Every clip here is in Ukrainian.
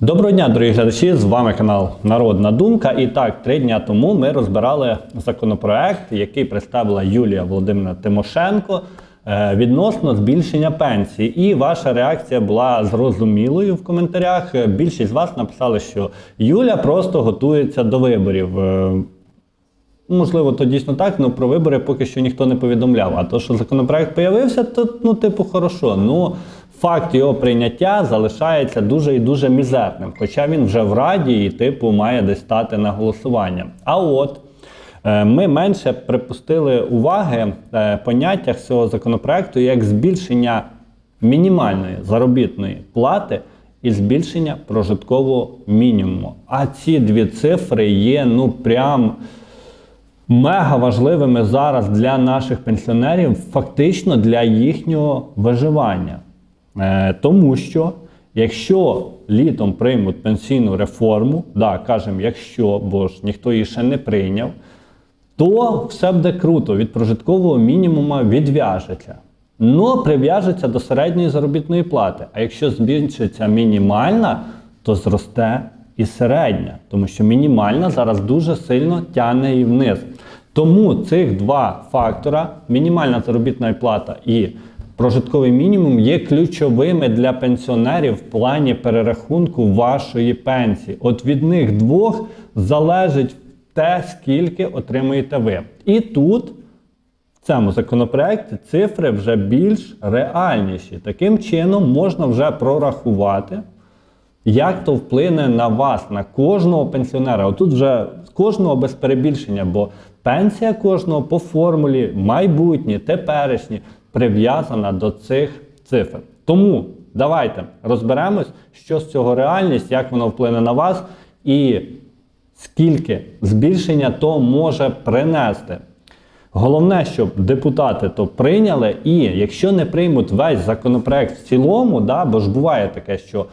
Доброго дня, дорогі глядачі! З вами канал Народна Думка. І так, три дня тому ми розбирали законопроект, який представила Юлія Володимирівна Тимошенко е, відносно збільшення пенсії. І ваша реакція була зрозумілою в коментарях. Більшість з вас написали, що Юля просто готується до виборів. Е, Можливо, то дійсно так, але про вибори поки що ніхто не повідомляв. А то, що законопроект появився, то ну, типу, хорошо. Ну, факт його прийняття залишається дуже і дуже мізерним. Хоча він вже в раді і, типу, має десь стати на голосування. А от е, ми менше припустили уваги е, поняттях цього законопроекту як збільшення мінімальної заробітної плати і збільшення прожиткового мінімуму. А ці дві цифри є ну прям мега важливими зараз для наших пенсіонерів, фактично для їхнього виживання. Е, тому що якщо літом приймуть пенсійну реформу, да, кажемо, якщо, бо ж ніхто її ще не прийняв, то все буде круто, від прожиткового мінімуму відв'яжеться. Ну, прив'яжеться до середньої заробітної плати. А якщо збільшиться мінімальна, то зросте і середня, тому що мінімальна зараз дуже сильно тягне і вниз. Тому цих два фактора мінімальна заробітна плата і прожитковий мінімум є ключовими для пенсіонерів в плані перерахунку вашої пенсії. От від них двох залежить те, скільки отримуєте ви. І тут в цьому законопроекті цифри вже більш реальніші. Таким чином можна вже прорахувати, як то вплине на вас, на кожного пенсіонера. Отут вже кожного без перебільшення, бо пенсія кожного по формулі майбутнє, теперішнє прив'язана до цих цифр. Тому давайте розберемось, що з цього реальність, як воно вплине на вас і скільки збільшення то може принести. Головне, щоб депутати то прийняли, і якщо не приймуть весь законопроект в цілому, да, бо ж буває таке, що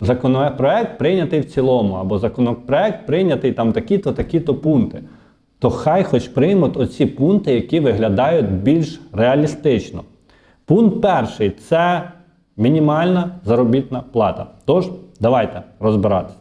законопроект прийнятий в цілому, або законопроект прийнятий там такі-то, такі-то пункти, то хай хоч приймуть оці пункти, які виглядають більш реалістично. Пункт перший це мінімальна заробітна плата. Тож, давайте розбиратися.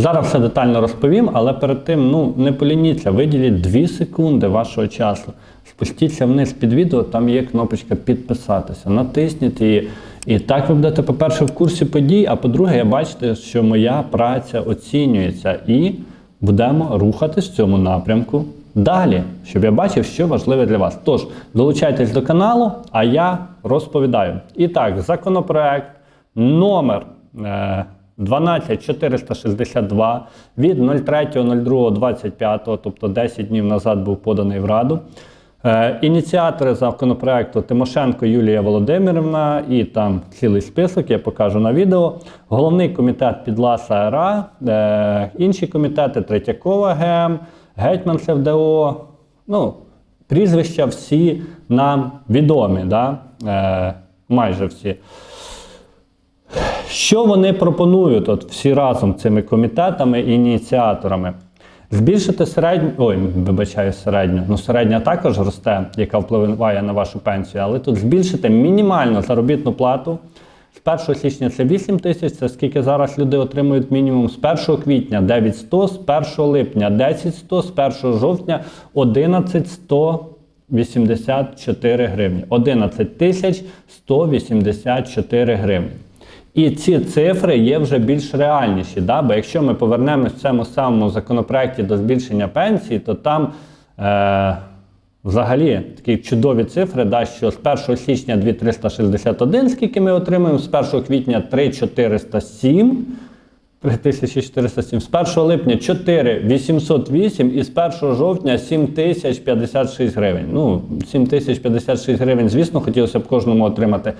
Зараз все детально розповім, але перед тим ну не полініться, виділіть 2 секунди вашого часу. Спустіться вниз під відео, там є кнопочка підписатися. Натисніть її. І так ви будете, по-перше, в курсі подій, а по-друге, я бачите, що моя праця оцінюється і будемо рухатись в цьому напрямку далі, щоб я бачив, що важливе для вас. Тож, долучайтесь до каналу, а я розповідаю. І так, законопроект номер. Е 12462 від 03.02.25, тобто 10 днів назад був поданий в Раду. Е, ініціатори законопроекту Тимошенко Юлія Володимирівна і там цілий список, я покажу на відео. Головний комітет Підласа РА, е, інші комітети Третьякова ГМ, Гетьманцев ДО. Ну, прізвища всі нам відомі, да? е, майже всі. Що вони пропонують от всі разом цими комітетами і ініціаторами? Збільшити середню, ой, вибачаю, середню. Ну, середня також росте, яка впливає на вашу пенсію, але тут збільшити мінімальну заробітну плату. З 1 січня це 8 тисяч, це скільки зараз люди отримують мінімум з 1 квітня 9100, з 1 липня 10100, з 1 жовтня 11184 гривні. 11 тисяч 184 гривні. І ці цифри є вже більш реальніші. Да? Бо якщо ми повернемось в цьому самому законопроекті до збільшення пенсії, то там е, взагалі такі чудові цифри, да, що з 1 січня 2361, скільки ми отримуємо, з 1 квітня 3407. 3407, з 1 липня 4808 і з 1 жовтня 7056 гривень. Ну, 7056 гривень, звісно, хотілося б кожному отримати.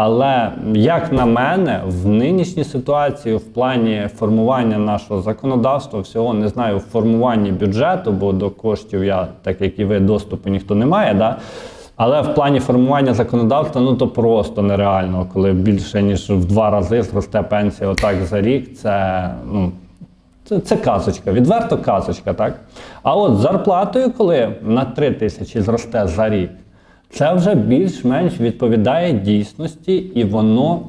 Але, як на мене, в нинішній ситуації, в плані формування нашого законодавства, всього не знаю, в формуванні бюджету, бо до коштів я, так як і ви, доступу ніхто не має. Да? Але в плані формування законодавства, ну то просто нереально, коли більше ніж в два рази зросте пенсія отак за рік. Це ну Це, це казочка, відверто казочка, так? А от зарплатою, коли на 3 тисячі зросте за рік, це вже більш-менш відповідає дійсності, і воно,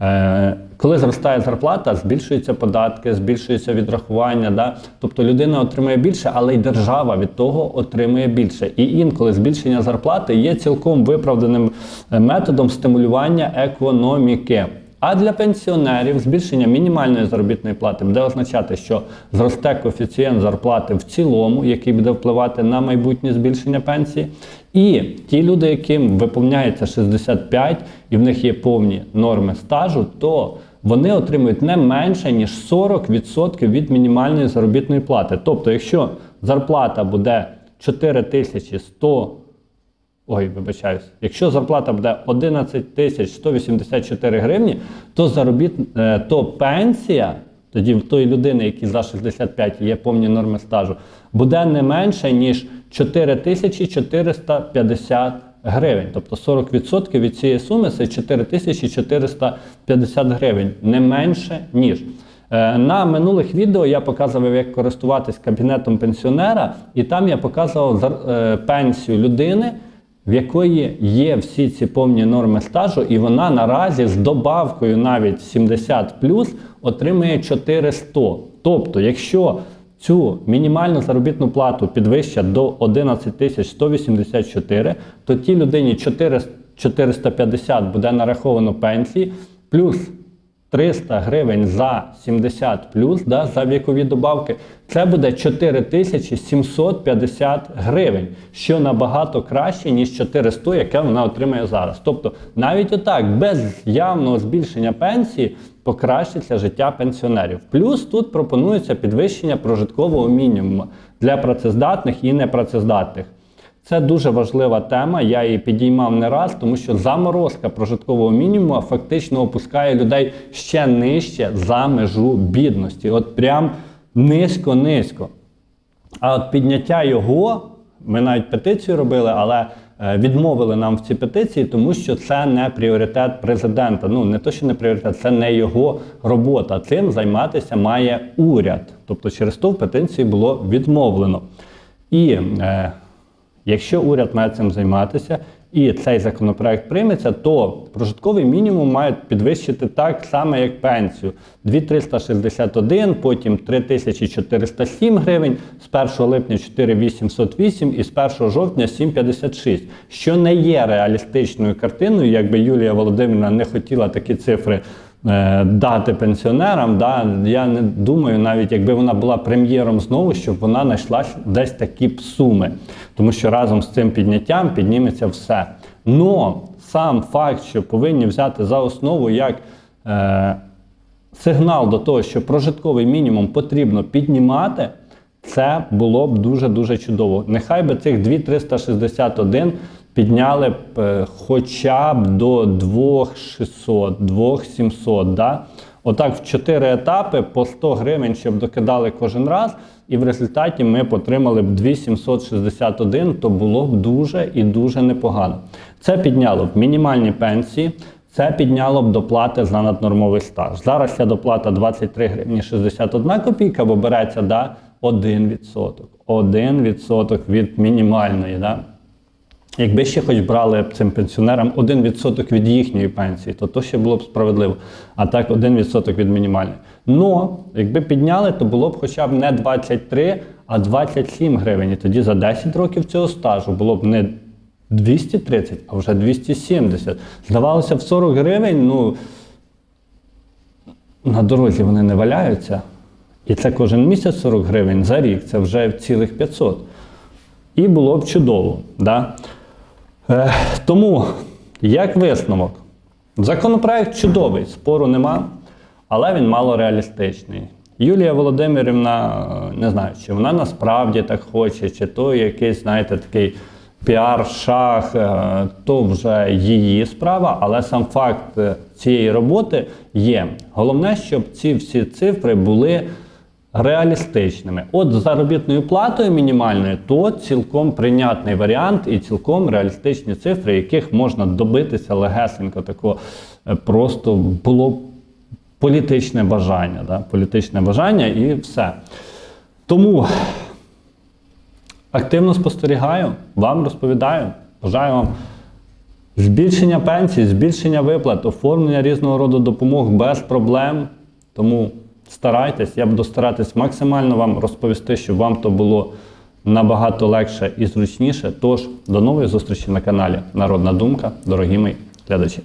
е, коли зростає зарплата, збільшуються податки, збільшується відрахування. Да? Тобто людина отримує більше, але й держава від того отримує більше. І інколи збільшення зарплати є цілком виправданим е, методом стимулювання економіки. А для пенсіонерів збільшення мінімальної заробітної плати буде означати, що зросте коефіцієнт зарплати в цілому, який буде впливати на майбутнє збільшення пенсії. І ті люди, яким виповняється 65 і в них є повні норми стажу, то вони отримують не менше ніж 40% від мінімальної заробітної плати. Тобто, якщо зарплата буде 4100 Ой, вибачаюсь. Якщо зарплата буде 11 тисяч 184 гривні, то заробіт, е, то пенсія тоді в тої людини, які за 65 є повні норми стажу, буде не менше, ніж 4 тисячі 450 гривень. Тобто 40% від цієї суми це 4 тисячі 450 гривень. Не менше, ніж. Е, На минулих відео я показував, як користуватись кабінетом пенсіонера, і там я показував е, пенсію людини, в якої є всі ці повні норми стажу, і вона наразі з добавкою навіть 70 отримує 400. Тобто, якщо цю мінімальну заробітну плату підвищать до 11 184, то тій людині 4 450 буде нараховано пенсії, плюс 300 гривень за 70 плюс, да, за вікові добавки, це буде 4750 гривень, що набагато краще, ніж 400, яке вона отримує зараз. Тобто, навіть отак, без явного збільшення пенсії, покращиться життя пенсіонерів. Плюс тут пропонується підвищення прожиткового мінімуму для працездатних і непрацездатних. Це дуже важлива тема. Я її підіймав не раз, тому що заморозка прожиткового мінімуму фактично опускає людей ще нижче за межу бідності. От прям низько-низько. А от підняття його, ми навіть петицію робили, але е, відмовили нам в цій петиції, тому що це не пріоритет президента. Ну не то, що не пріоритет, це не його робота. Цим займатися має уряд. Тобто, через то в петиції було відмовлено. І е, Якщо уряд має цим займатися і цей законопроект прийметься, то прожитковий мінімум мають підвищити так само, як пенсію. 2361, потім 3407 гривень, з 1 липня 4808 і з 1 жовтня 756, що не є реалістичною картиною, якби Юлія Володимирівна не хотіла такі цифри дати пенсіонерам. Да, я не думаю, навіть якби вона була прем'єром знову, щоб вона знайшла десь такі б суми. Тому що разом з цим підняттям підніметься все. Но сам факт, що повинні взяти за основу як е, сигнал до того, що прожитковий мінімум потрібно піднімати, це було б дуже-дуже чудово. Нехай би цих 2361 підняли б е, хоча б до 2600, 2700. Да? Отак в 4 етапи по 100 гривень, щоб докидали кожен раз, і в результаті ми б отримали б 2761, то було б дуже і дуже непогано. Це підняло б мінімальні пенсії, це підняло б доплати за наднормовий стаж. Зараз ця доплата 23 гривні 61 копійка, бо береться да, 1%. 1% від мінімальної. Да? Якби ще хоч брали цим пенсіонерам 1% від їхньої пенсії, то то ще було б справедливо. А так 1% від мінімальної. Но якби підняли, то було б хоча б не 23, а 27 гривень. І тоді за 10 років цього стажу було б не 230, а вже 270. Здавалося, в 40 гривень, ну на дорозі вони не валяються. І це кожен місяць 40 гривень за рік, це вже цілих 500. І було б чудово. Да? Е, тому, як висновок, законопроект чудовий, спору нема, але він мало реалістичний. Юлія Володимирівна, е, не знаю, чи вона насправді так хоче, чи то якийсь, знаєте, такий піар-шах, е, то вже її справа, але сам факт цієї роботи є. Головне, щоб ці всі цифри були реалістичними. От з заробітною платою мінімальною, то цілком прийнятний варіант і цілком реалістичні цифри, яких можна добитися легесенько такого. Е, Просто було політичне бажання. Да? Політичне бажання і все. Тому активно спостерігаю, вам розповідаю. Бажаю вам збільшення пенсій, збільшення виплат, оформлення різного роду допомог без проблем. Тому старайтесь, я буду старатись максимально вам розповісти, щоб вам то було набагато легше і зручніше. Тож, до нової зустрічі на каналі Народна Думка, дорогі мої глядачі.